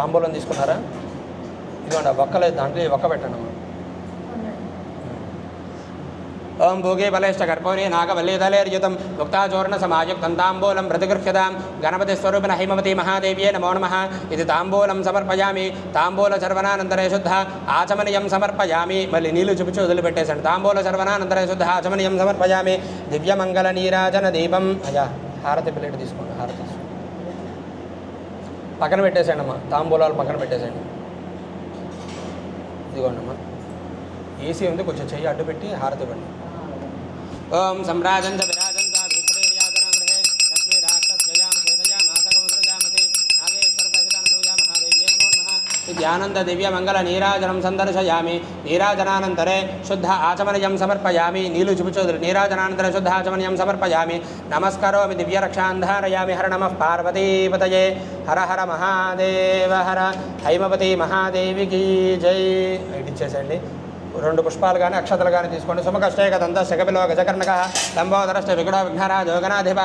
తాంబూలం తీసుకున్నారా? ఇదిగోండి ఒక్కలేదు దాంట్లో ఒక్క పెట్టండి అమ్మా. ఓం భోగే బలేష్ట కర్పూరే నాగవల్లేదలేర్యుతం ముక్తాచూర్ణ సమాయుక్తం తాంబూలం ప్రతిగృహ్యతాం. గణపతి స్వరూపిణ హైమవతి మహాదేవ్యే నమో నమ. ఇది తాంబూలం సమర్పయామి. తాంబూల సర్వనానంతరే శుద్ధ ఆచమనీయం సమర్పయామి. మళ్ళీ నీళ్ళు చూపించి వదిలిపెట్టేశాను. తాంబూల సర్వనానంతరే శుద్ధ ఆచమనీయం సమర్పయామి. దివ్యమంగళ నీరాజన దీపం. అయ్యా హారతి ప్లేట్ తీసుకోండి. పక్కన పెట్టేసేయండి అమ్మా. తాంబూలాలు పక్కన పెట్టేసేయండి. ఇదిగోండి అమ్మా. ఏసీ ఉంది కొంచెం చెయ్యి అడ్డు పెట్టి హారతి ఇవ్వండి. ఓం సమ్రాజం నమః విద్యానంద దివ్య మంగళ నీరాజనం సందర్శయామి నీరాజనానంతరే శుద్ధ ఆచమనయం సమర్పయామి నీళ్ళు చూపించోదురు నీరాజనానంతరే శుద్ధ ఆచమనయం సమర్పయామి నమస్కరోమి దివ్యరక్షాంధారయామి హర నమః పార్వతీపతయే హర హర మహాదేవ హర హైమవతి మహాదేవికి జై ఇటు ఇచ్చేసండి రెండు పుష్పాలు కానీ అక్షతలు కానీ తీసుకోండి సుమకష్టే కదంత శకపిలో గజకర్ణక లంబోదరశ్చ వికటో విఘ్నరాజ యోగనాధిప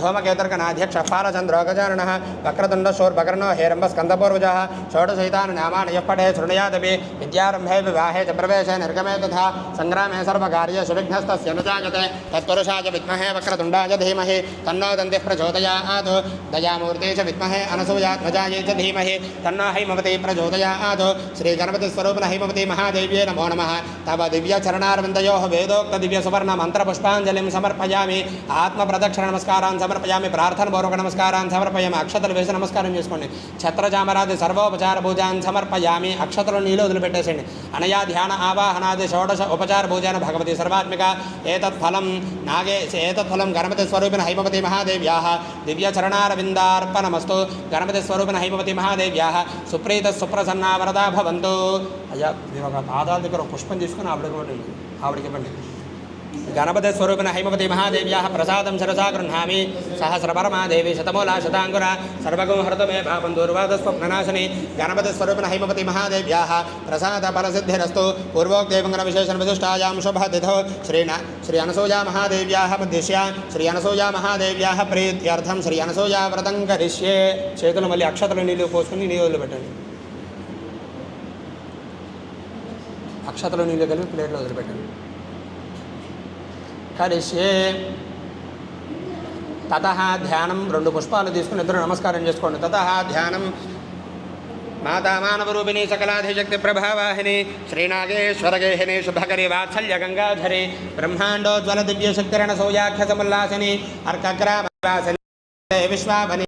ధూమకేతుర్గనాధ్యక్ష పాలచంద్రో గజానన వక్రతుండ శోర్భకర్ణో హేరంబ స్కందపూర్వజ షోడశైతాన్ నామాని యప్పటే శృణుయాదపి విద్యారంభే వివాహే చ ప్రవేశే నిర్గమే తథా సంగ్రామే సర్వకార్యేషు విఘ్నస్తస్య న జాగతే తత్పురుషాయ విద్మహే వక్రతుండాయ ధీమహి తన్నో దంతిః ప్రచోదయాత్ దయామూర్తే చ విద్మహే అనసూయాత్మజాయై చ ధీమహి తన్నో హైమవతి ప్రచోదయాత్ శ్రీగణపతి స్వరూపిణ హైమవతి మహాదేవ్యే నమో నమః తవ దివ్య చరణారవిందయో వేదోక్త దివ్య సువర్ణ మంత్ర పుష్పాంజలిం సమర్పయామి ఆత్మ ప్రదక్షిణ నమస్కారాన్ని సమర్పయామి ప్రార్థన పూర్వక నమస్కారాన్ని సమర్పయామి అక్షతలు వేసి నమస్కారం చేసుకోండి। ఛత్రజామరాది సర్వోపచార పూజాన్ని సమర్పయామి। అక్షతలు నీళ్ళు వదిలిపెట్టేసేయండి అనయా ధ్యాన ఆవాహనాది షోడశ ఉపచార పూజాన భగవతి సర్వాత్మిక। ఏతత్ఫలం నాగే ఏతత్ఫలం గణపతి స్వరూపిణ హైమపతి మహాదేవ్యా। దివ్య చరణారవిందార్పణమస్తు గణపతి స్వరూపిణ హైమపతి మహాదేవ్యా। సుప్రీత సుప్రసన్నా వరదా భవంతు। అయ్యా మేము ఒక పాదాల దగ్గర ఒక పుష్పం తీసుకుని ఆవిడకి ఇవ్వండి. ఆవిడకి ఇవ్వండి. గణపతి స్వరూపిణ హైమవతి మహాదేవ్యా ప్రసాదం సరసా గృహామి సహస్రపరమాదేవి శతమూల శతాంకుర సర్వగంహృతమే పాపం దూర్వాద స్వప్ననాశని. గణపతి స్వరూపిణ హైమవతి మహాదేవ్యా ప్రసాద ఫలసిద్ధిరస్తు. పూర్వోక్తేవంగన విశేషణ విశిష్టాయాం శుభతిథో. శ్రీణ శ్రీ అనసూయా మహాదేవ్యా ఉద్దిశ్య శ్రీ అనసూయా మహాదేవ్యా ప్రీత్యర్థం. శ్రీ అనసూయా వ్రతం కరిష్యే. చేతులు మళ్ళీ అక్షతలు నీళ్ళు పోసుకుని నీళ్ళు పెట్టండి అక్షతలో నీళ్ళు కలిపి ప్లేట్లో వదిలిపెట్టాను కరిష్యే తత ధ్యానం రెండు పుష్పాలు తీసుకుని ఇద్దరు నమస్కారం చేసుకోండి. తత ధ్యానం. మాతా మానవరూపిణి సకలాధిశక్తి ప్రభావాహిని శ్రీనాగేశ్వరగేహిని శుభకరి వాత్సల్య గంగాధరి బ్రహ్మాండోజ్వల దివ్య శక్తిరణ సౌయాఖ్య సముల్లాసిని అర్కగ్రామవాసిని విశ్వాభని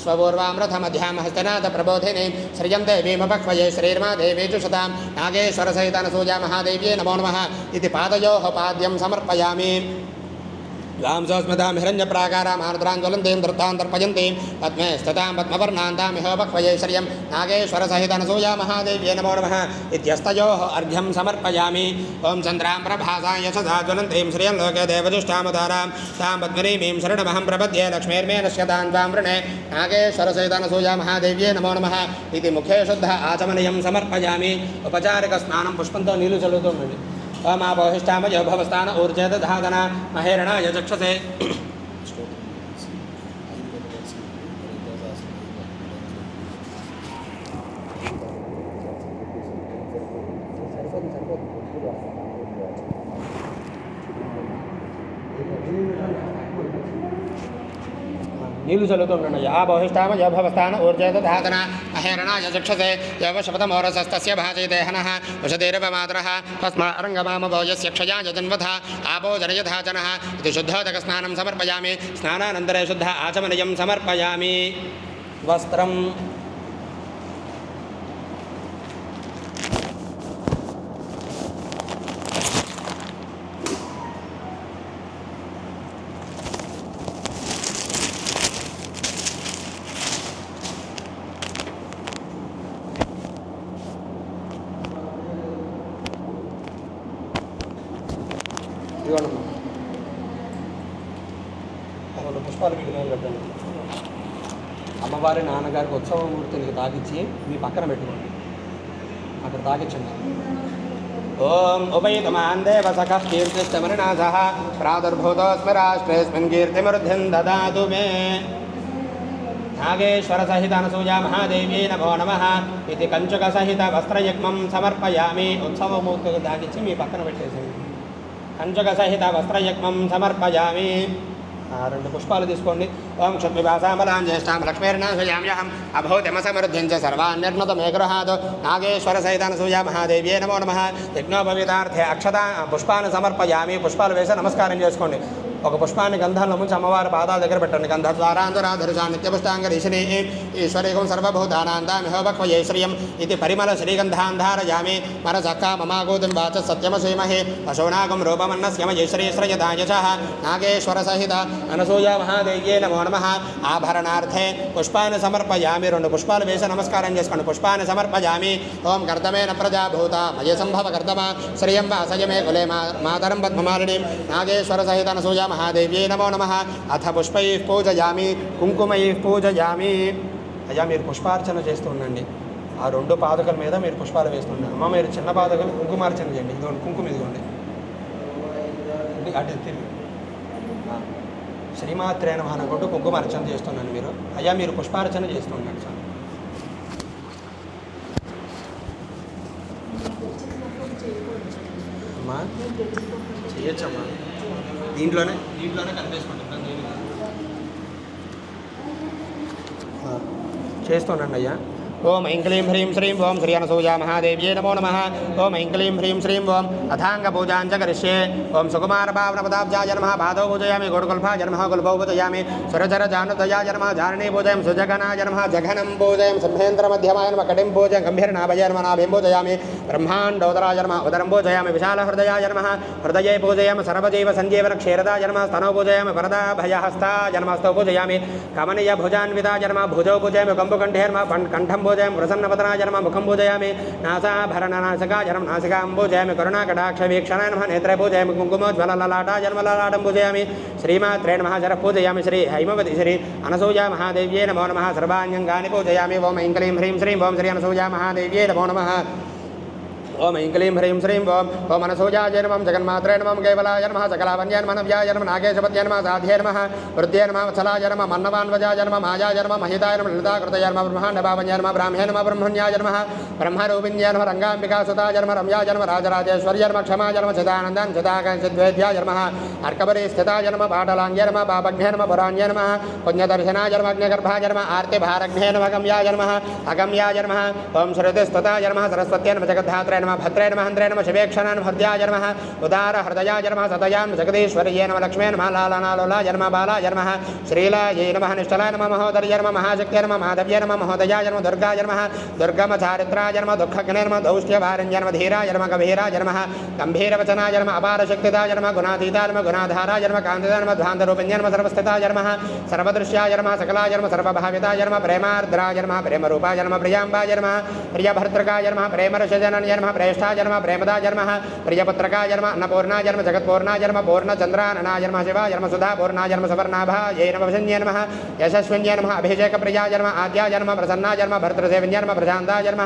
अश्वपूर्वामृथमध्यां हस्तनाथ प्रबोधिनी श्रियं देवीमपक्वये श्रीर्मा देवी च शतां नागेश्वरसहितनसूजा महादेव्ये नमो नमः इति पादयोः पाद्यं समर्पयामि। द्वां सोऽस्मतां हिरण्यप्राकाराम् आनुद्राञ्ज्वलन्तीं धृतान्तर्पयन्तीं पद्मे स्थितां पद्मवर्णान्तामिह नागेश्वर सहित अनसूया महादेव्ये नमो नमः। इत्यस्तयोः अर्घ्यं समर्पयामि। ओम चंद्रां प्रभासा यशसा ज्वलन्तीं श्रियं लोके देवजुष्टामतारां तां पद्मनीमीं शरणमहं प्रपद्ये लक्ष्मीर्मे नश्यतां त्वां वृणे। नागेश्वर सहित अनसूया महादेव्ये नमो नमः। इति मुखे शुद्ध आचमनीयं समर्पयामि। उपचारिक स्नानं पुष्पंतो उपचारिकस्नानं पुष्पन्तो नीलुचलुतो। अमापोहिष्ठामजो भवस्थान ऊर्जे दधादना महेरणाय चक्षसे Thank you. नीलू चलो यहाँ यहाँ ऊर्जय धातना अहेरण यक्षसे यशपतमोरसस्त भाजय देहन उषदेरपमात्र तस्मारंगम भोजस् क्षया जजन्वथ आपोजनयधाचन शुद्धोदकस्ना समर्पयामी स्नानंदर शुद्ध आचमनीय समर्पयामी। वस्त्रम అమ్మవారి నాన్నగారికి ఉత్సవ మూర్తిని తాగిచ్చి మీ పక్కన పెట్టుకోండి. అక్కడ తాగించండి ఓం ఉపయుతమాన్ దేవసఖ కీర్తిస్తమరినాథ ప్రాదుర్భూతోస్మి రాష్ట్రేస్మిన్ కీర్తిమృద్ధిం దదాతు మే. నాగేశ్వర సహిత అనసూయ మహాదేవి నమో నమ ఇది కంచుక సహిత వస్త్రయజ్ఞం సమర్పయామి ఉత్సవమూర్తికి దాగిచ్చి మీ పక్కన పెట్టేసేయండి. కంచుక సహిత వస్త్రయజ్ఞం సమర్పయామి. రెండు పుష్పాలు తీసుకోండి. ఓం క్షుద్విభాసామలాం జ్యేష్ఠాం లక్ష్మీర్నాశయామ్యహం అభూతిమసమృద్ధించ సర్వాన్యర్ణతమేగృహాత్ నాగేశ్వర సహితానసూయ మహాదేవ్యే నమో నమ. యజ్ఞోపవీతార్థే అక్షత పుష్పాన్ని సమర్పయామి. పుష్పాలు వేసి నమస్కారం చేసుకోండి. ఒక పుష్పాన్ని గంధంలో ముంచి అమ్మవారి పాదాల దగ్గర పెట్టండి. గంధ ద్వారాంతరాధరుషా నిత్యపుష్టాంగరీషిని ఈశ్వరీకం సర్వభూతానాందామిహోభక్వయే శ్రియం ఇది పరిమళ శ్రీగంధాంధారయామి. మనసక్కా మమాగోదం వాచ సత్యమసీమహే. పశూనాగం రూపమన్నస్యమ జయశ్రీశ్రయదాయశ నాగేశ్వర సహిత అనసూయ మహాదేవ్యే నమో నమ. ఆభరణార్థే పుష్పాన్ని సమర్పయామి. రెండు పుష్పాలు వేసి నమస్కారం చేసుకోండి పుష్పాన్ని సమర్పయామి. ఓం కర్తమేన ప్రజాభూత మయ సంభవ కర్తమ. శ్రియం వాసయమే కులే మా మాతరం పద్మమాలినీం. నాగేశ్వర సహిత అనసూయ మహాదేవ్యై నమో నమ. అథ పుష్పై పూజయామి కుంకుమై పూజయామి. అయ్యా మీరు పుష్పార్చన చేస్తుండండి ఆ రెండు పాదకల మీద మీరు పుష్పాలు వేస్తుండండి. అమ్మ మీరు చిన్న పాదకలు కుంకుమార్చన చేయండి. ఇదిగోండి కుంకుమ ఇదిగోండి. అటు తిరిగి. ఆ. శ్రీమాత్రే అనుకుంటూ కుంకుమ అర్చన చేస్తున్నాను మీరు. అయ్యా మీరు పుష్పార్చన చేస్తుండండి సార్. అమ్మా చేయొచ్చమ్మా. దీంట్లోనే? దీంట్లోనే కనిపిస్తుంటుంది దీని చేస్తున్నాను అయ్యా. ఓం ఐం క్లీం హ్రీం శ్రీం ఓం శ్రీ అనసూయ మహాదేవ్యే నమో నమ ఓం ఐం క్లీం హ్రీం శ్రీం ఓం అథాంగ పూజాంచ కరిష్యే ఓం సుకుమార భావన పదాబ్జాయ నమ బాధో పూజయామి గోడుకుల్ఫాయ నమ గుల్భౌ పూజయామి సురచర జానుదయాయ నమ జారణీ పూజయం సుజగనాయ నమ జఘనం పూజయం సింహేంద్ర మధ్యమాయ నమ కటిం పూజయం గంభీరనాభయ నమ నాభిం పూజయామి బ్రహ్మాండోదరాయ నమ ఉదరం పూజయామి విశాల హృదయాయ నమ హృదయే పూజయామి సర్వజీవ సంజీవన క్షీరదాయ నమ స్తనో పూజయామి వరదా భయహస్తాయ నమ స్తౌ పూజయామి కమనీయ భుజాన్వితాయ ప్రసన్నపతనాయ నమ ముఖం పూజయామి నాసాభరణనాశకాయ నమ నాసికాం పూజయామి కరుణాకటాక్ష వీక్షణ నమ నేత్రే పూజయామి కుంకుమోజ్వలలలాటాయ నమ లలాటం పూజయామి శ్రీమాత్రే నమ శర పూజయామి శ్రీ హైమవతి శ్రీ అనసూయ మహాదేవ్యే నమో నమ సర్వాణ్యంగాని పూజయామి ఓం ఐం క్లీం హ్రీం శ్రీం ఓం శ్రీ అనసూయ మహాదేవ్యే నమో నమ ఓం ఐం క్లీం హ్రీం శ్రీం ఓం ఓం అనసూయాయ నమం జగన్మాత్రే నమం కేవలాయ నమ సకలావన్యాయ నమ నవ్యాయ నమ నాగేశపత్య నమ సాధ్యే నమ వృద్ధ్యే నమ వత్సలాయ నమ మన్నవాన్వజాయ నమ మాయాయ నమ మహితాయ నమ లలితాకృతయ నమ బ్రహ్మాండభావన్యాయ నమ బ్రాహ్మ్యే నమ బ్రహ్మణ్యాయ నమ బ్రహ్మరూపిణ్యాయ నమ రంగాంబికా సుతాయ నమ రమ్యాయ నమ రాజరాజేశ్వర్య నమ క్షమాయ నమ చిదానందాన్ చిదాకద్వేద్యాయ నమ అర్కబరి స్థితాయ నమ పాటలాంగ్య నమ పాపజ్ఞే నమ పురాణ్య నమ పుణ్యదర్శనాయ నమ అగ్నిగర్భాయ నమ ఆర్తిభారజ్ఞే నమ గమ్యాయ నమ అగమ్యాయ నమ ఓం శ్రుతిస్తుతాయ నమ సరస్వత్య నమ జగద్ధాత్రే నమ భద్రే నమ హంద్రే నమ శివేక్షణ నమ హృదయాయ నమ ఉదార హృదయాయ నమ సదయాన్ జగదీశ్వర్యే నమ లక్ష్మీ నమ లాలనాలోలాయ నమ బాలాయ నమ శ్రీలాయ నమ నిష్టలాయ నమ మహోదర్య నమ మహాశక్త్య నమ మాధవ్య నమ మహోదయాయ నమ దుర్గాయ నమ దుర్గమ చారిత్రాయ నమ దుఃఖగ్నే నమ దౌష్ట్యభారణ్య నమ ధీరాయ నమ గభీరాయ నమ గంభీరవచనాయ నమ అపారశక్తిదాయ నమ గుణాతీతాయ నమ గుణాధారాయ నమ కాంతిదాయ నమ ధ్వాంతరూపిణ్య నమ సర్వస్థితాయ నమ సర్వదృశ్యాయ నమ సకలాయ నమ సర్వభావితాయ నమ ప్రేమార్ద్రాయ నమ ప్రేమరూపాయ నమ ప్రియాంబాయ నమ ప్రియభర్తృకాయ నమ ప్రేమరషజనన్య నమ ప్రేష్టాయ నమ ప్రేమదాయ నమ ప్రియపుత్రకాయ నమ అన్నపూర్ణాయ నమ జగత్పూర్ణాయ నమ పూర్ణచంద్రాననాయ నమ శివాయ నమ సుధా పూర్ణాయ నమ సవర్ణాభాయ నమ వశన్య నమ యశస్విన్య నమ అభిషేక ప్రియాయ నమ ఆద్యాయ నమ ప్రసన్నాయ నమ భర్తృసేవిన్య నమ ప్రశాంతాయ నమ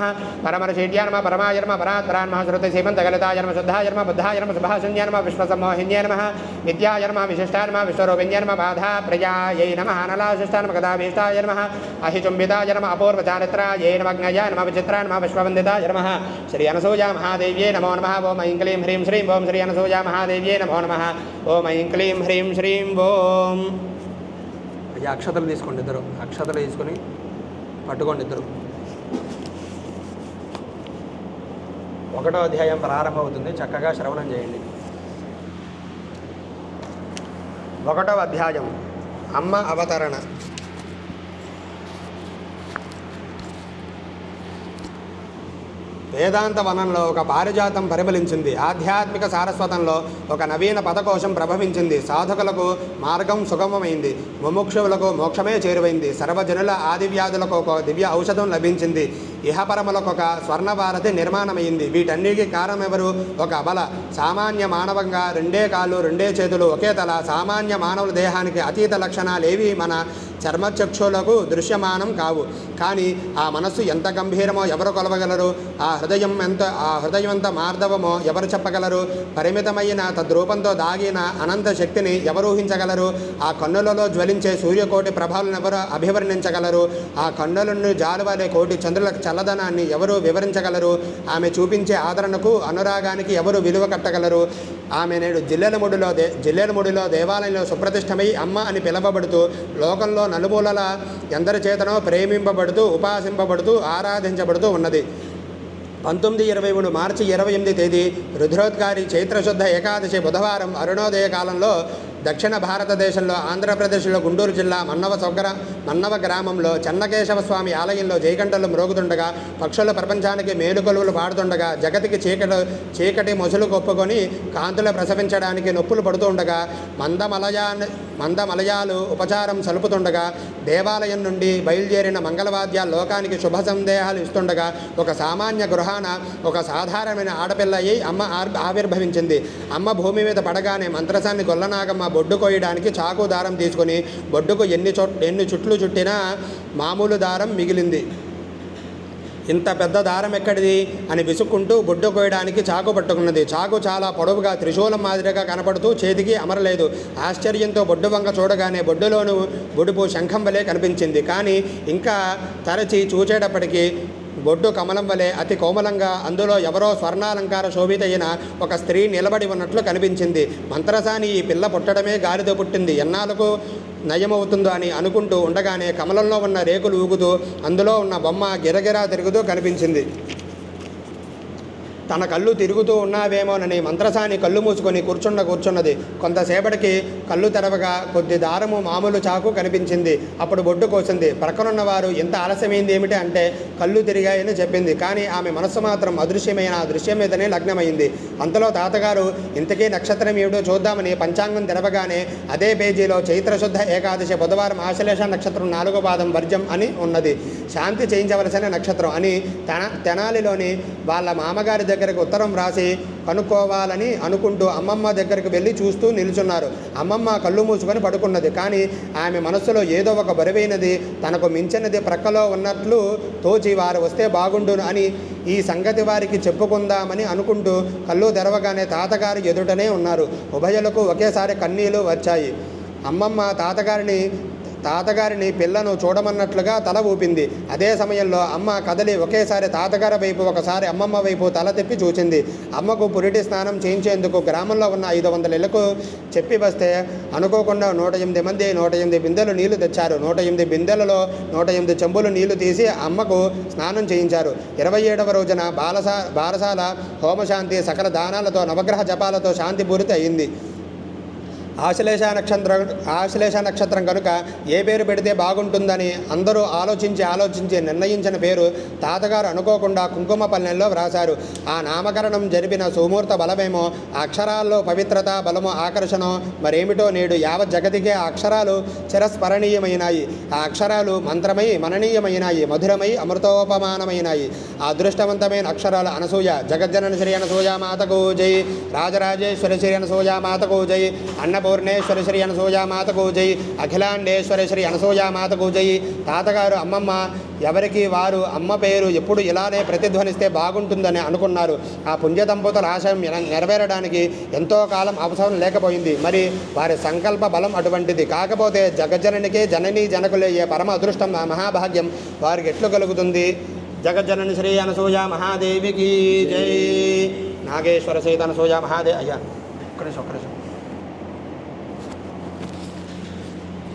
పరమర్షీడ్య నమ పరమాయ నమ పరాత్రాన్ నమ శృతి సీమంతగలితాయ నమ శుద్ధాయ నమ బుద్ధాయ నమ సుభాషణ్య నమ విశ్వసమోహిన్య నమ విద్యాయ నమ విశిష్టాయ నమ విశ్వరూపిణ్య నమ బాధా ప్రియాయై నమ అనలాశిష్టాయ నమ గదాభీష్టాయ నమ అహిచుంబితాయ నమ అపూర్వచారిత్రాయై నమ జ్ఞాయ నమ మహాదేవ్యే నమో నమ ఓం ఐం క్లీం హ్రీం శ్రీం ఓం శ్రీ అనసూయ మహాదేవ్యే నమో నమ ఓం ఐం క్లీం హ్రీం శ్రీం ఓం ఈ అక్షతలు తీసుకోండి ఇద్దరు. అక్షతలు తీసుకొని పట్టుకోండి ఇద్దరు ఒకటో అధ్యాయం ప్రారంభమవుతుంది. చక్కగా శ్రవణం చేయండి. ఒకటో అధ్యాయం. అమ్మ అవతరణ. వేదాంత వనంలో ఒక పారిజాతం పరిమళించింది. ఆధ్యాత్మిక సారస్వతంలో ఒక నవీన పదకోశం ప్రభవించింది. సాధకులకు మార్గం సుగమమైంది. ముముక్షువులకు మోక్షమే చేరువైంది. సర్వజనుల ఆదివ్యాధులకు ఒక దివ్య ఔషధం లభించింది. ఇహపరములకు ఒక స్వర్ణభారతి నిర్మాణమైంది. వీటన్నిటికీ కారణం ఒక అబల. సామాన్య మానవంగా రెండే కాళ్ళు రెండే చేతులు ఒకే తల. సామాన్య మానవుల దేహానికి అతీత లక్షణాలు ఏవి మన చర్మచక్షులకు దృశ్యమానం కావు. కానీ ఆ మనస్సు ఎంత గంభీరమో ఎవరు కొలవగలరు? ఆ హృదయం ఎంత ఆ హృదయం ఎంత మార్దవమో ఎవరు చెప్పగలరు? పరిమితమైన తద్రూపంతో దాగిన అనంత శక్తిని ఎవరు ఊహించగలరు? ఆ కన్నులలో జ్వలించే సూర్యకోటి ప్రభావాలను ఎవరు అభివర్ణించగలరు? ఆ కన్నులను జాలువారే కోటి చంద్రుల చల్లదనాన్ని ఎవరు వివరించగలరు? ఆమె చూపించే ఆదరణకు అనురాగానికి ఎవరు విలువ కట్టగలరు? ఆమె నేడు జిల్లెలముడిలో దే జిల్లెలముడిలో దేవాలయంలో సుప్రతిష్టమై అమ్మ అని పిలవబడుతూ లోకంలో నలుమూలల ఎందరి చేతనో ప్రేమింపబడుతూ ఉపాసింపబడుతూ ఆరాధించబడుతూ ఉన్నది. పంతొమ్మిది ఇరవై మూడు మార్చి ఇరవై ఎనిమిది తేదీ రుద్రోద్గారి చైత్రశుద్ధ ఏకాదశి బుధవారం అరుణోదయ కాలంలో దక్షిణ భారతదేశంలో ఆంధ్రప్రదేశ్లో గుంటూరు జిల్లా మన్నవ సొగ్గర మన్నవ గ్రామంలో చెన్నకేశవ స్వామి ఆలయంలో జయకంటలు మ్రోగుతుండగా పక్షుల ప్రపంచానికి మేలుకొలువులు పాడుతుండగా జగతికి చీకటి చీకటి మొసలు కొప్పుకొని కాంతులు ప్రసవించడానికి నొప్పులు పడుతూ ఉండగా మందమలయా మందమలయాలు ఉపచారం సలుపుతుండగా దేవాలయం నుండి బయలుదేరిన మంగళవాద్య లోకానికి శుభ సందేహాలు ఇస్తుండగా ఒక సామాన్య గృహాన ఒక సాధారణమైన ఆడపిల్ల అయి అమ్మ ఆర్- ఆవిర్భవించింది. అమ్మ భూమి మీద పడగానే మంత్రసాన్ని గొల్లనాగమ్మ బొడ్డు కోయడానికి చాకు దారం తీసుకొని బొడ్డుకు ఎన్ని చో ఎన్ని చుట్లు చుట్టినా మామూలు దారం మిగిలింది. ఇంత పెద్ద దారం ఎక్కడిది? అని విసుక్కుంటూ బొడ్డు కోయడానికి చాకు పట్టుకున్నది. చాకు చాలా పొడవుగా త్రిశూలం మాదిరిగా కనపడుతూ చేతికి అమరలేదు. ఆశ్చర్యంతో బొడ్డు వంక చూడగానే బొడ్డులోను బొడుపు శంఖం వలె కనిపించింది. కానీ ఇంకా తరచి చూచేటప్పటికీ బొడ్డు కమలం వలె అతి కోమలంగా అందులో ఎవరో స్వర్ణాలంకార శోభితైన ఒక స్త్రీ నిలబడి ఉన్నట్లు కనిపించింది. మంత్రసాని ఈ పిల్ల పుట్టడమే గాలితో పుట్టింది. ఎన్నాళ్ళకు నయమవుతుందో అని అనుకుంటూ ఉండగానే కమలంలో ఉన్న రేకులు ఊగుతూ అందులో ఉన్న బొమ్మ గిరగిరా తిరుగుతూ కనిపించింది. తన కళ్ళు తిరుగుతూ ఉన్నావేమోనని మంత్రసాని కళ్ళు మూసుకొని కూర్చున్న కూర్చున్నది. కొంతసేపటికి కళ్ళు తెరవగా కొద్ది దారము మామూలు చాకు కనిపించింది. అప్పుడు బొడ్డు కోసింది. ప్రక్కనున్న వారు ఇంత ఆలస్యమైంది ఏమిటి అంటే కళ్ళు తిరిగాయని చెప్పింది. కానీ ఆమె మనస్సు మాత్రం అదృశ్యమైన ఆ దృశ్యం మీదనే లగ్నమైంది. అంతలో తాతగారు ఇంతకీ నక్షత్రం ఏమిటో చూద్దామని పంచాంగం తెరవగానే అదే పేజీలో చైత్రశుద్ధ ఏకాదశి బుధవారం ఆశ్లేష నక్షత్రం నాలుగో పాదం వర్జం అని ఉన్నది. శాంతి చేయించవలసిన నక్షత్రం అని తెన తెనాలిలోని వాళ్ళ మామగారి దగ్గరకు ఉత్తరం రాసి కనుక్కోవాలని అనుకుంటూ అమ్మమ్మ దగ్గరికి వెళ్ళి చూస్తూ నిల్చున్నారు. అమ్మమ్మ కళ్ళు మూసుకొని పడుకున్నది. కానీ ఆమె మనస్సులో ఏదో ఒక బరువైనది తనకు మించినది ప్రక్కలో ఉన్నట్లు తోచి వారు వస్తే బాగుండును అని ఈ సంగతి వారికి చెప్పుకుందామని అనుకుంటూ కళ్ళు తెరవగానే తాతగారు ఎదుటనే ఉన్నారు. ఉభయలకు ఒకేసారి కన్నీళ్ళు వచ్చాయి. అమ్మమ్మ తాతగారిని తాతగారిని పిల్లను చూడమన్నట్లుగా తల ఊపింది. అదే సమయంలో అమ్మ కదలి ఒకేసారి తాతగారి వైపు ఒకసారి అమ్మమ్మ వైపు తల తిప్పి చూచింది. అమ్మకు పురిటి స్నానం చేయించేందుకు గ్రామంలో ఉన్న ఐదు వందల ఇళ్ళకు చెప్పి వస్తే అనుకోకుండా నూట ఎనిమిది మంది నూట ఎనిమిది బిందెలు నీళ్ళు తెచ్చారు. నూట ఎనిమిది బిందెలలో నూట ఎనిమిది చెంబులు నీళ్ళు తీసి అమ్మకు స్నానం చేయించారు. ఇరవై ఏడవ రోజున బాలసా బారసాల హోమశాంతి సకల దానాలతో నవగ్రహ జపాలతో శాంతి పూరిత అయింది. ఆశ్లేష నక్షత్రం ఆశ్లేష నక్షత్రం కనుక ఏ పేరు పెడితే బాగుంటుందని అందరూ ఆలోచించి ఆలోచించి నిర్ణయించిన పేరు తాతగారు అనుకోకుండా కుంకుమ పల్లెల్లో వ్రాశారు. ఆ నామకరణం జరిపిన సుమూర్త బలమేమో అక్షరాల్లో పవిత్రత బలము ఆకర్షణ మరేమిటో నేడు యావత్ జగతికే ఆ అక్షరాలు చిరస్మరణీయమైనాయి. ఆ అక్షరాలు మంత్రమై మననీయమైనాయి మధురమై అమృతోపమానమైనాయి. ఆ అదృష్టవంతమైన అక్షరాలు అనసూయ జగజ్జనన శ్రీ అనసూయ మాతకు జై రాజరాజేశ్వర శ్రీ అనసూయ మాతకు జై పూర్ణేశ్వర శ్రీ అనసూయ మాత జై అఖిలాండేశ్వర శ్రీ అనసూయ మాత జై తాతగారు అమ్మమ్మ ఎవరికి వారు అమ్మ పేరు ఎప్పుడు ఇలానే ప్రతిధ్వనిస్తే బాగుంటుందని అనుకున్నారు. ఆ పుణ్య దంపతుల ఆశయం నెరవేరడానికి ఎంతో కాలం అవసరం లేకపోయింది. మరి వారి సంకల్ప బలం అటువంటిది కాకపోతే జగజ్జననికి జనని జనకులయ్యే పరమ అదృష్టం ఆ మహాభాగ్యం వారికి ఎట్లు కలుగుతుంది? జగజ్జనని శ్రీ అనసూయ మహాదేవికి జై. నాగేశ్వర సీత అనసూయ మహాదేవి అయ్యా ఒక్క నిమిషం ఒక్క నిమిషం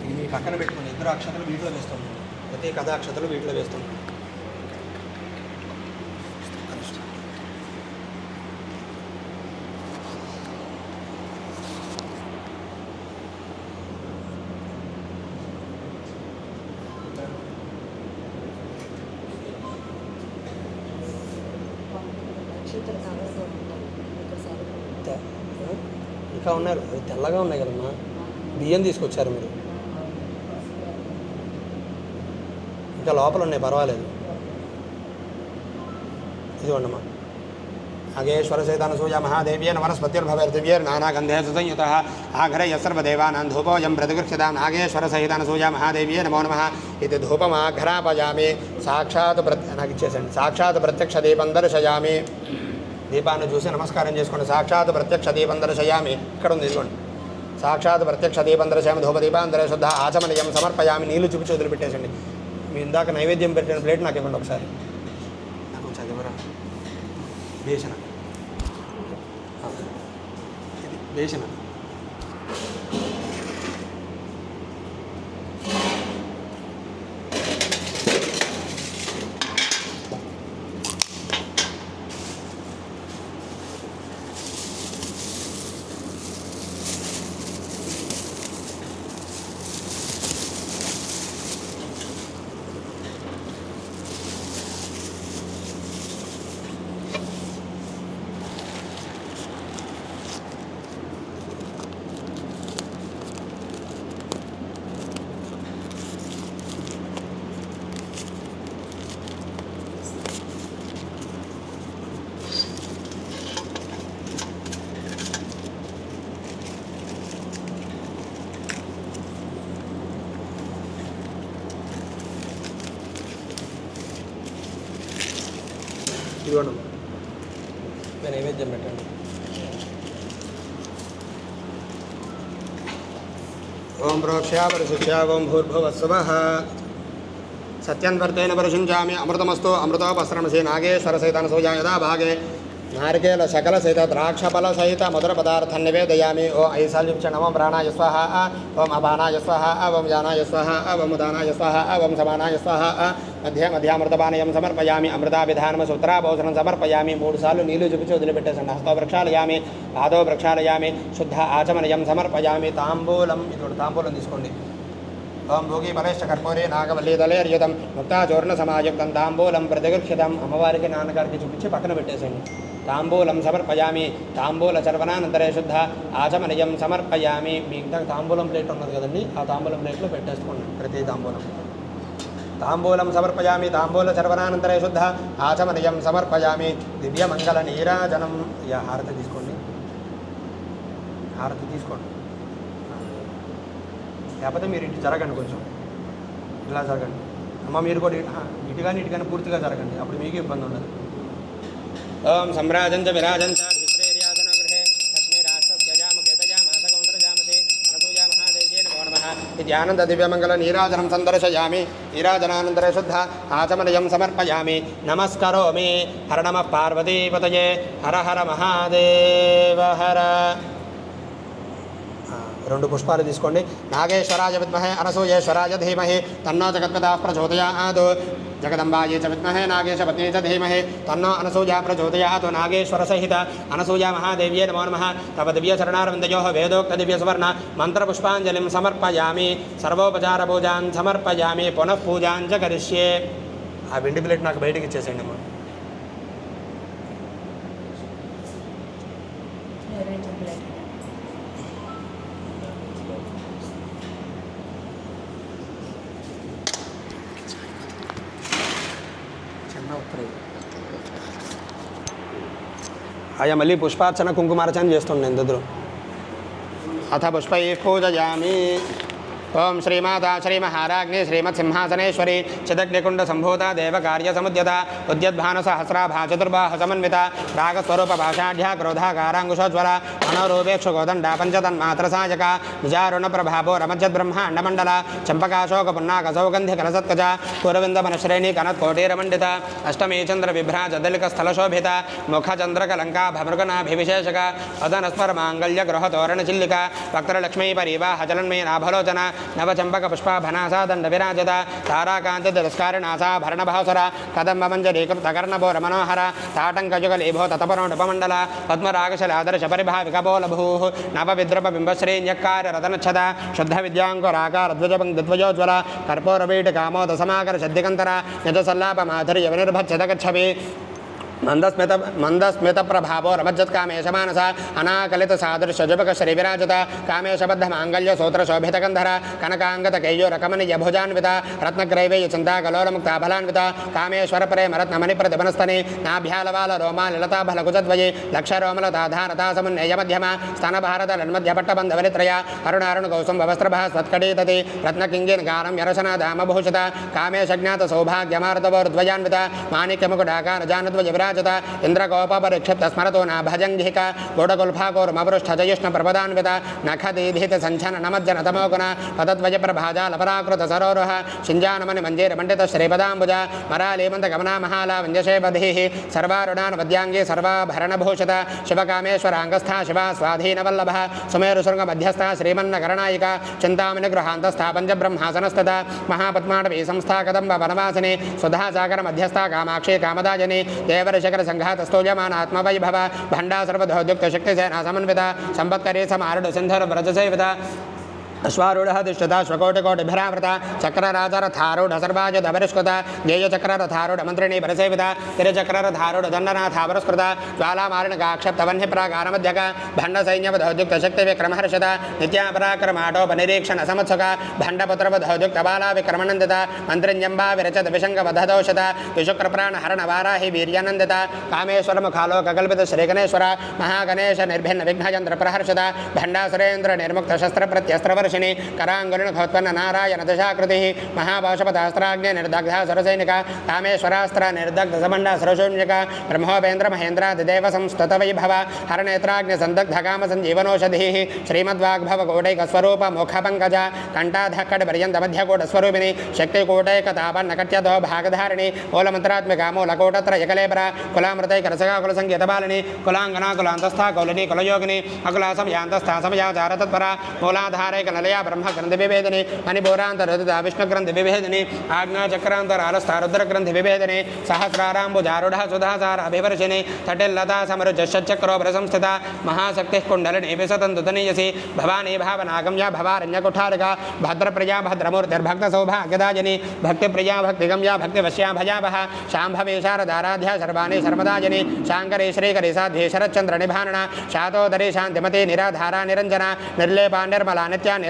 ఇది మీ పక్కన పెట్టుకుని ఇద్దరు అక్షతలు వీటిలో వేస్తాం ప్రతి కథ అక్షతలు వీటిలో వేస్తాం ఇంకా ఉన్నారు. అవి తెల్లగా ఉన్నాయి కదమ్మా. బియ్యం తీసుకొచ్చారు మీరు. ఇంకా లోపల ఉన్నాయి పర్వాలేదు. ఇదిగోండమ్మా. నాగేశ్వర సైతానసూయ మహాదేవ్యేన వనస్పతిర్భవేర్దివ్యేర్ నానాగంధే సుసంయుత. ఆఘ్రయ సర్వదేవానాం ధూపోయం ప్రతిగృహ్యతాం నాగేశ్వర సహితానసూయ మహాదేవ్యే నమో నమ ఇది ధూపం ధూపమాఘ్రాపయామి సాక్షాత్ ప్రత్య నాకు ఇచ్చేసండి సాక్షాత్ ప్రత్యక్ష దీపం దర్శయామి. దీపాన్ని చూసి నమస్కారం చేసుకోండి. సాక్షాత్ ప్రత్యక్ష దీపం దర్శయామి. ఇక్కడ ఉంది ఇదిగోండి. సాక్షాత్ ప్రత్యక్ష దీపం దర్శయామి. ధూపదీపాంతర శుద్ధ ఆచమనయం సమర్పయామి. నీళ్ళు చూపించి వదిలిపెట్టేసండి మీ ఇందాక నైవేద్యం పెట్టిన ప్లేట్ నాకు ఇవ్వండి ఒకసారి. నాకు కొంచెం అది ఇవ్వరా బేసన ఇది బేసన ఇదిగోండి నేను నైవేద్యం పెట్టండి ఓం ప్రోక్ష్యా పరిశుచ్యా ఓం భూర్భువస్వ సత్యన్వర్తేన పరిశుంచామి అమృతమస్తు అమృతోపశ్రమసి నాగేశ్వర సహితాన సూజా యదా భాగే నారికేల సకల సహిత ద్రాక్షఫల సహిత మధుర పదార్థం నివేదయామి ఓ ఐశాల్యుక్ష నమం ప్రాణాయ స్వాహ ఓం అపానాయ స్వాహ ఓం జానాయ స్వాహ ఓం ఉదానాయ స్వాహ ఓం సమానాయ స్వాహ మధ్య మధ్యామృతపానయం సమర్పయామి అమృతాభిధానమ సూత్రాభోజనం సమర్పయామి మూడు సార్లు నీళ్ళు చూపించి వదిలిపెట్టేసండి. హస్తో ప్రక్షాళయామి పాదో ప్రక్షాళయామి శుద్ధ ఆచమనయం సమర్పయామి తాంబూలం ఇది తాంబూలం తీసుకోండి. ఓం భోగి బలేష్ట కర్పూరే నాగవల్లీదలేర్యుతం ముక్తాచూర్ణ సమాయుక్తం తాంబూలం ప్రతిగృహ్యతం. అమ్మవారికి నాన్నగారికి చూపించి పక్కన పెట్టేసేయండి తాంబూలం సమర్పయామి తాంబూల చర్వనానంతరే శుద్ధ ఆచమనయం సమర్పయామి. మీ తాంబూలం ప్లేట్ ఉన్నది కదండి ఆ తాంబూలం ప్లేట్లో పెట్టేసుకోండి ప్రతి తాంబూలం. తాంబూలం సమర్పయామి తాంబూల చర్వనానంతరే శుద్ధ ఆచమనయం సమర్పయామి దివ్యమంగళ నీరాజనం యా హారతి తీసుకోండి హారతి తీసుకోండి లేకపోతే మీరు ఇటు జరగండి కొంచెం ఇలా జరగండి అమ్మ మీరు కూడా ఇటు- ఆ, ఇటు కానీ ఇటు కానీ పూర్తిగా జరగండి అప్పుడు మీకు ఇబ్బంది ఉండదు ఓం సమ్రాజంచ విరాజంచ ఇది ఆనంద దివ్యమంగళ నీరాజనం సందర్శయామి నీరాజనానందర శుద్ధ ఆచమనయం సమర్పయామి నమస్కరోమి హర నమ పార్వతీపతయే హర హర మహాదేవ హర రెండు పుష్పాలు తీసుకోండి. నాగేశ్వరాయ విద్మహే అనసూయేశ్వరాయ ధీమహి తన్నో జగద్గదా ప్రచోదయాత్. జగదంబాయే చ విద్మహే నాగేశ పత్ని చ ధీమహి. తన్నో అనసూయ ప్రచోదయాతు నాగేశ్వర సహిత అనసూయ మహాదేవ్యే నమో నమ. తవ దివ్య శరణారవిందయో వేదోక్త దివ్య సువర్ణ. మంత్రపుష్పాంజలిం సమర్పయామి. సర్వోపచార పూజాన్ సమర్పయామి. పునఃపూజాన్ చ కరిష్యే. ఆ వెండి ప్లేట్ నాకు బయటకి ఇచ్చేసేయండి అమ్మా. అయ్యా మళ్ళీ పుష్పార్చన కుంకుమార్చన చేస్తుండే నేను అథ పుష్పై పూజయామి ఓం శ్రీమాతా శ్రీమహారాజ్ఞి శ్రీమత్సింహాసనేశ్వరి చిదగ్నికుండ సంభూత దేవకార్య సముద్యత ఉద్యద్భాన సహస్రాభా చతుర్బాహ సమన్విత రాగస్వరూప భాషాఢ్య క్రోధాకారాంకుశోజ్వల మనోరూపేక్ష గోదండ పంచతన్మాత్ర సాయక నిజారుణ ప్రభాపో రమజ్జద్బ్రహ్మాండమండల చంపకాశోక పున్నాక సౌగంధి కలసత్కజ కురవిందమన శ్రేణి కనత్కోటీరమండిత అష్టమే చంద్ర విభ్రాజ దళిక స్థల శోభిత ముఖ చంద్రక లంకా భమృగనాభివిశేషక అదనస్మర మాంగళ్య గృహ తోరణ చిల్లిక వక్రలక్ష్మీ పరివాహ చలన్మయ నాభలోచన నవచంపక పుష్పాభనాసా దండ విరాజత తారాకాంతి తిరస్కారిణాసా భరణభాసుర కదంబ మంజరీకృత మనోహర తాటంకయుగలేభో తతపరోడపమండల పద్మరాగశల ఆదర్శ నవ విద్రప బింబశ్రేణ్యక్కార్య రతనచ్చద శుద్ధ విద్యాంకురాకార ధ్వజపంక్తిధ్వజోజ్వల కర్పూరవీటి కామోద సమాకర శద్దికంతర నిజ సల్లాప మందస్మిత మందస్మిత ప్రభావో రమజ్జత్ కామేశ మానస అనాకలిత సాదృశ జుబక శ్రీవిరాజత కామేశబద్ధ మాంగళ్య సూత్ర శోభిత గంధర కనకాంగత కయ్యో రకమనియ భుజాన్విత రత్నగ్రైవేయ చింతా కలోలముక్త ఫలాన్విత కామేశ్వర ప్రేమ రత్నమణి ప్రతిభనస్తని నాభ్యాలవాల రోమా లలతా ఫలకుజద్వయే లక్ష రోమల తాధారతా సమున్నయ మధ్యమ స్తన భారత లన్మధ్య పట్టబంధ వనిత్రయ అరుణ అరుణ కౌసం భవస్త్రభ స్వత్కటీతతి రత్నకింగిన్ గానం యరసన దామభూషిత కామేశజ్ఞాత సౌభాగ్యమార్తవోర్ద్వయాన్విత మాణిక్యముకుడాకార జానద్వయ च इन्द्रगोपपरिक्षिप्तस्मरतो न भजङ्घिक गोडगुल्फाकोरुमपृष्ठजयुष्णप्रपदान्वित नखदीधीतसञ्चननमज्जनतमोगुण पदद्वयप्रभाजालपराकृतसरोरुह शिञ्जानमनिमञ्जीरमण्डितश्रीपदाम्बुज मरालीमन्तगमना महालावञ्जशेबधीः सर्वारुणानुपद्याङ्गी सर्वाभरणभूषित शिवकामेश्वराङ्गस्था शिवा स्वाधीनवल्लभः सुमेरुसृङ्गमध्यस्था श्रीमन्नकरणायिका चिन्तामनिगृहान्तस्था पञ्चब्रह्मासनस्तथा महापद्माटवी संस्था कदम्ब वनवासिनी सुधासागरमध्यस्था कामाक्षी कामदायिनी देवर शकर संघात स्तोजमान आत्मा भव भंडा सर्वधोद्युक्त शक्ति सेना समन्विता संभक्त रे समारड सिंधर व्रज सेविता అశ్వారూఢ దిష్టత శ్వకోటికోటిభిరావృత చక్రరాజరథారూఢ సర్వాజధపరిష్కృత జయచక్రరథారూఢ మంత్రిణి పరసేవిత తిరచక్రరథారూఢ దండనాథాపరస్కృత జ్వాలామారణగాక్షప్తవన్య ప్రాగారమధ్యక భండ సైన్యవధోద్యుక్త శక్తి విక్రమహర్షత నిత్యాపరాక్రమాటోపనిరీక్షణ సమత్సుక భండపుత్రవధోద్యుక్త బాలా విక్రమనందిత మంత్రిణ్యంబా విరచత విశంగవధదోషత విశుక్రప్రాణ హరణ వారాహి వీర్యానందిత కామేశ్వరముఖాలోక కల్పిత శ్రీగణేశ్వర మహాగణేశ నిర్భిన్న విఘ్నచంద్ర ప్రహర్షత భండాసురేంద్ర నిర్ముక్త శస్త్ర ప్రత్యస్త్రవర్ష शनि करांगरुण खत्पन्न नारायण दशाकृति महाभाषपदास्त्राज्ञ निर्दग्ध सरसैनिक कामेश्वरास्त्र निर्दग्ध सबंड सरशून्यक ब्रह्मोपेन्द्र महेन्द्र दिदेव संस्तत वैभव हरनेत्राग्नि संदग्ध काम संजीवनौषधि श्रीमद्वाग्भव कौटैकस्वरूप मुखपंकज कंठाध कट पर्यंत मध्यकूटस्वरूपिणी शक्तिकूटैकतापन्नकट्यदो भागधारिणि मूलमन्त्रात्मिका मूलकूटत्र एकलेबर कुलामृतैक रसगा कुलसङ्गीतबालिनि कुलाङ्गना कौलिनी कुलयोगिनी अकुलासमयान्तस्था समयाचार तत्परा मूलाधारैकल కులయోగిని అకులా సమయాంతస్థా సమయాచార తత్పర మూలాధారైక నలయ బ్రహ్మ గ్రంథి విభేదిని మణిపూరాంత రుదిత విష్ణు గ్రంథి విభేదిని ఆజ్ఞా చక్రాంతర అలస్థ రుద్ర గ్రంథి విభేదిని సహస్రారాంబుజారుఢ సుధాసార అభివర్షిణి తటిల్లతా సమరుజ షట్చక్రో ప్రసంస్థిత మహాశక్తి కుండలిని విసతంతుతనీయసి భవానీ భావనాగమ్య భవారణ్యకుఠారిక భద్రప్రియ భద్రమూర్తిర్భక్త సౌభాగ్యదాజని భక్తిప్రియ భక్తిగమ్య భక్తివశ్యా భజావహ శాంభవి శారదారాధ్య సర్వాణి సర్వదాజని శాంకరి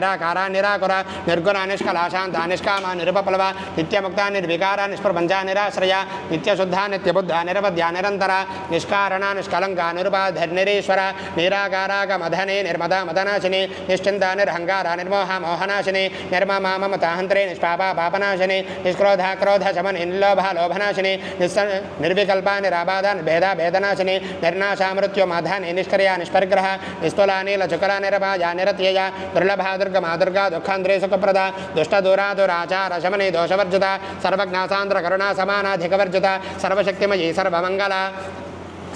निराकारा, निराकुरा, निर्गुण निष्कलाशांत निष्काम निरुपलवा नित्यमुक्ता, निर्विकारा निष्प्रपंचा निराश्रया, नित्यशुद्धा, नित्यबुद्धा निरवध्या निरंतरा, निष्कारण निष्कलंका निरुपाधर्निरीश्वरा निराकाराग मधने निर्मदा, मदनाशिनी निश्चिंता निर्हंगारा निर्मोहा, मोहनाशिनी निर्ममा ममताहंतरे निष्पाप, पापनाशिनी, निष्क्रोध, क्रोध, शमन, निर्लोभा, लोभनाशिनी निर्विकल निराबाधा भेदा भेदनाशिनी निर्नाशा, मृत्यु, मधने, निष्क्रिया, निष्पर्ग्रह, निस्तुला, नीलचुकला निरभा या निरत्यया, दुर्लभा నిరాబాధ భేద దుఃఖాంధ్రే సుఖప్రద దుష్ట దూరా శమని దోషవర్జిత సర్వజ్ఞాసాంధ్ర కరుణా సమానాధికవర్జిత సర్వశక్తిమయీ సర్వమంగళ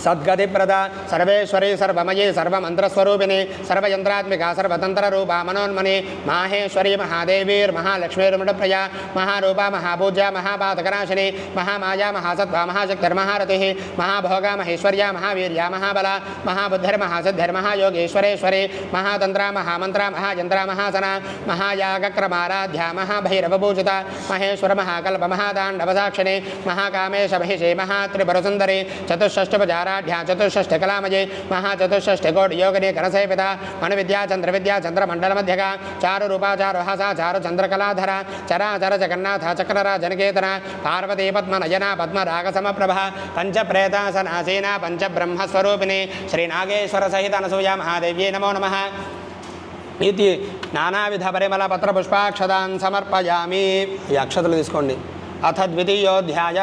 सद्गतिप्रदा सर्वेश्वरी सर्वमयी सर्वमन्त्रस्वरूपिणी सर्वयन्त्रात्मिका सर्वतन्त्ररूपा मनोन्मनि माहेश्वरी महादेवीर्महालक्ष्मीर्मृडप्रिया महारूपा महापूजा महापातकनाशिनी महामाया महासत्त्वा महाशक्तिर्महारतिः महाभोगा महेश्वर्या महावीर्या महाबला महाबुद्धिर्महासिद्धिर्महायोगेश्वरेश्वरी महातन्त्रा महामन्त्रा महायन्त्रा महासना महायागक्रमाराध्या महाभैरवपूजिता महेश्वर महाकल्प महादाण्डवसाक्षिणी महाकामेश महिषी महात्रिपुरसुन्दरी चतुष्षष्टपजा చతుషష్టిపచారాఢ్య చతుషష్టి కళామయే మహాచతుషష్టి కోటి యోగిని కరసేవిత మను విద్యా చంద్ర విద్యా చంద్ర మండల మధ్యగా చారు రూపాచారు హస చారు చంద్రకళాధర చరాచర జగన్నాథ చక్రర జనకేతన పార్వతీ పద్మనయన పద్మరాగ సమప్రభ పంచప్రేతాసనాసీన పంచబ్రహ్మస్వరూపిణి శ్రీనాగేశ్వర సహిత అనసూయ మహాదేవ్యే నమో నమ ఇది నానావిధ పరిమళ పత్ర పుష్పాక్షదాన్ సమర్పయామి ఈ అక్షతలు తీసుకోండి। అథ ద్వితీయోధ్యాయ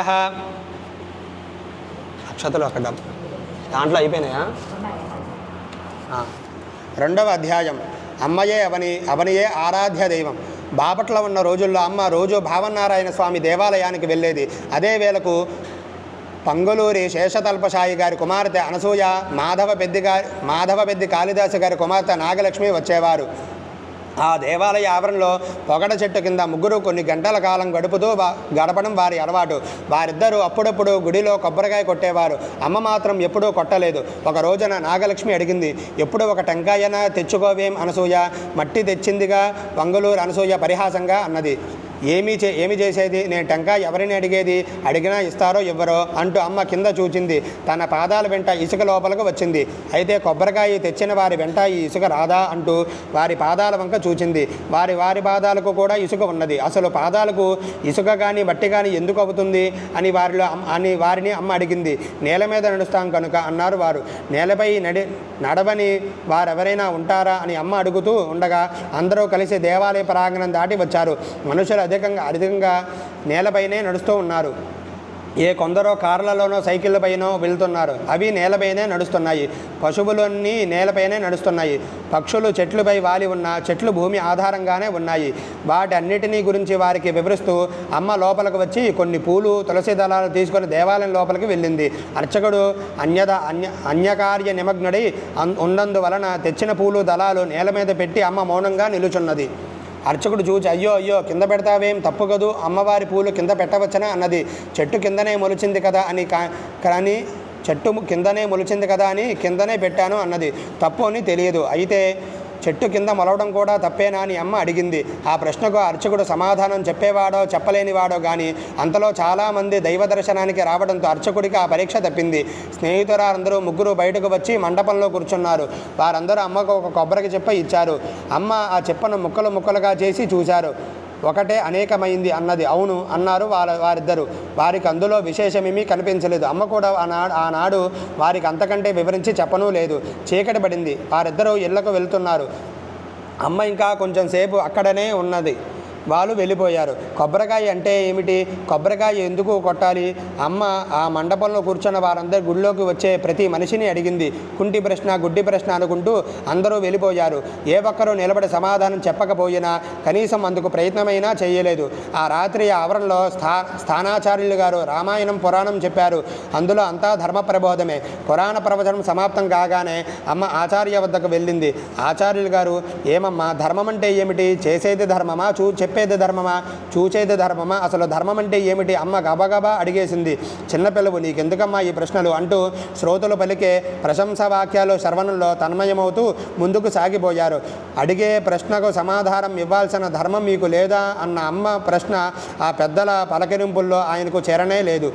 అక్షతలు అక్కడ దాంట్లో అయిపోయినాయా? రెండవ అధ్యాయం. అమ్మయే అవని అవనియే ఆరాధ్య దైవం. బాపట్ల ఉన్న రోజుల్లో అమ్మ రోజు భావనారాయణ స్వామి దేవాలయానికి వెళ్ళేది. అదే వేళకు పంగులూరి శేషతల్పశాయి గారి కుమార్తె అనసూయ మాధవ పెద్ది గారి మాధవ పెద్ది కాళిదాసు గారి కుమార్తె నాగలక్ష్మి వచ్చేవారు. ఆ దేవాలయ ఆవరణలో పొగడ చెట్టు కింద ముగ్గురు కొన్ని గంటల కాలం గడుపుతూ గడపడం వారి అలవాటు. వారిద్దరూ అప్పుడప్పుడు గుడిలో కొబ్బరికాయ కొట్టేవారు. అమ్మ మాత్రం ఎప్పుడూ కొట్టలేదు. ఒక రోజున నాగలక్ష్మి అడిగింది ఎప్పుడు ఒక టెంకాయన తెచ్చుకోవేం అనసూయ? మట్టి తెచ్చిందిగా? వంగలూరు అనసూయ పరిహాసంగా? అన్నది. ఏమీ చే ఏమి చేసేది? నేను టెంకాయ ఎవరిని అడిగేది? అడిగినా ఇస్తారో ఇవ్వరో అంటూ అమ్మ కింద చూచింది. తన పాదాల వెంట ఇసుక లోపలకు వచ్చింది. అయితే కొబ్బరికాయ తెచ్చిన వారి వెంట ఈ ఇసుక రాదా అంటూ వారి పాదాల వంక చూచింది. వారి వారి పాదాలకు కూడా ఇసుక ఉన్నది. అసలు పాదాలకు ఇసుక కానీ మట్టి కానీ ఎందుకు అవుతుంది? అని వారిలో అని వారిని అమ్మ అడిగింది. నేల మీద నడుస్తాం కనుక అన్నారు వారు. నేలపై నడి నడవని వారెవరైనా ఉంటారా? అని అమ్మ అడుగుతూ ఉండగా అందరూ కలిసి దేవాలయ ప్రాంగణం దాటి వచ్చారు. మనుషుల అధికంగా అధికంగా నేలపైనే నడుస్తూ ఉన్నారు. ఏ కొందరో కార్లలోనో సైకిళ్ళపైనో వెళ్తున్నారు. అవి నేలపైనే నడుస్తున్నాయి. పశువులన్నీ నేలపైనే నడుస్తున్నాయి. పక్షులు చెట్లుపై వాలి ఉన్న చెట్లు భూమి ఆధారంగానే ఉన్నాయి. వాటి అన్నిటినీ గురించి వారికి వివరిస్తూ అమ్మ లోపలికి వచ్చి కొన్ని పూలు తులసి దళాలు తీసుకొని దేవాలయం లోపలికి వెళ్ళింది. అర్చకుడు అన్యద అన్య అన్యకార్య నిమగ్నుడై అన్- ఉన్నందువలన తెచ్చిన పూలు దళాలు నేల మీద పెట్టి అమ్మ మౌనంగా నిలుచున్నది. అర్చకుడు చూచి అయ్యో అయ్యో కింద పెడతావేం? తప్పు కదూ? అమ్మవారి పూలు కింద పెట్టవచ్చనా? అన్నది చెట్టు కిందనే మొలిచింది కదా అని కా కానీ చెట్టు కిందనే మొలిచింది కదా అని కిందనే పెట్టాను అన్నది తప్పు అని తెలియదు. అయితే చెట్టు కింద మొలవడం కూడా తప్పేనా అని అమ్మ అడిగింది. ఆ ప్రశ్నకు అర్చకుడు సమాధానం చెప్పేవాడో చెప్పలేనివాడో కానీ అంతలో చాలామంది దైవ దర్శనానికి రావడంతో అర్చకుడికి ఆ పరీక్ష తప్పింది. స్నేహితురారందరూ ముగ్గురు బయటకు వచ్చి మండపంలో కూర్చున్నారు. వారందరూ అమ్మకు ఒక కొబ్బరికి చెప్ప ఇచ్చారు. అమ్మ ఆ చెప్పను ముక్కలు ముక్కలుగా చేసి చూశారు. ఒకటే అనేకమైంది అన్నది. అవును అన్నారు వాళ్ళ వారిద్దరు. వారికి అందులో విశేషమేమీ కనిపించలేదు. అమ్మ కూడా ఆనాడు ఆనాడు వారికి అంతకంటే వివరించి చెప్పనూ లేదు. చీకటి పడింది. వారిద్దరూ ఇళ్ళకు వెళ్తున్నారు. అమ్మ ఇంకా కొంచెం సేపు అక్కడనే ఉన్నది. వాళ్ళు వెళ్ళిపోయారు. కొబ్బరికాయ అంటే ఏమిటి? కొబ్బరికాయ ఎందుకు కొట్టాలి? అమ్మ ఆ మండపంలో కూర్చున్న వారందరూ గుడిలోకి వచ్చే ప్రతి మనిషిని అడిగింది. కుంటి ప్రశ్న గుడ్డి ప్రశ్న అనుకుంటూ అందరూ వెళ్ళిపోయారు. ఏ ఒక్కరూ నిలబడి సమాధానం చెప్పకపోయినా కనీసం అందుకు ప్రయత్నమైనా చేయలేదు. ఆ రాత్రి ఆవరణలో స్థా స్థానాచార్యులు గారు రామాయణం పురాణం చెప్పారు. అందులో అంతా ధర్మ ప్రబోధమే పురాణ ప్రవచనం సమాప్తం కాగానే అమ్మ ఆచార్య వద్దకు వెళ్ళింది. ఆచార్యులు గారు ఏమమ్మా ధర్మం అంటే ఏమిటి? చేసేది ధర్మమా? చూ చెప్పేది ధర్మమా? చూచేది ధర్మమా? అసలు ధర్మం అంటే ఏమిటి? అమ్మ గబగబా అడిగేసింది. చిన్నపిల్లవు నీకెందుకమ్మా ఈ ప్రశ్నలు? అంటూ శ్రోతలు పలికే ప్రశంస వాక్యాలు శ్రవణంలో తన్మయమవుతూ ముందుకు సాగిపోయారు. అడిగే ప్రశ్నకు సమాధానం ఇవ్వాల్సిన ధర్మం మీకు లేదా? అన్న అమ్మ ప్రశ్న ఆ పెద్దల పలకరింపుల్లో ఆయనకు చేరనే లేదు.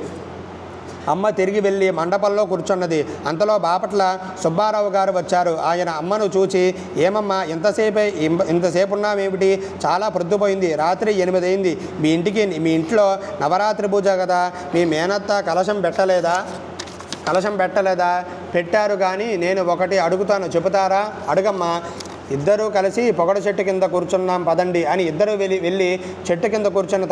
అమ్మ తిరిగి వెళ్ళి మండపంలో కూర్చున్నది. అంతలో బాపట్ల సుబ్బారావు గారు వచ్చారు. ఆయన అమ్మను చూచి ఏమమ్మా ఇంతసేపే ఇంతసేపు ఉన్నామేమిటి చాలా ప్రొద్దుపోయింది రాత్రి ఎనిమిది అయింది మీ ఇంటికి మీ ఇంట్లో నవరాత్రి పూజ కదా? మీ మేనత్త కలశం పెట్టలేదా? కలశం పెట్టలేదా? పెట్టారు కానీ నేను ఒకటి అడుగుతాను. చెబుతారా? అడుగమ్మా. ఇద్దరూ కలిసి పొగడ చెట్టు కింద కూర్చున్నాం. పదండి అని ఇద్దరు వెళ్ళి వెళ్ళి చెట్టు కింద కూర్చున్న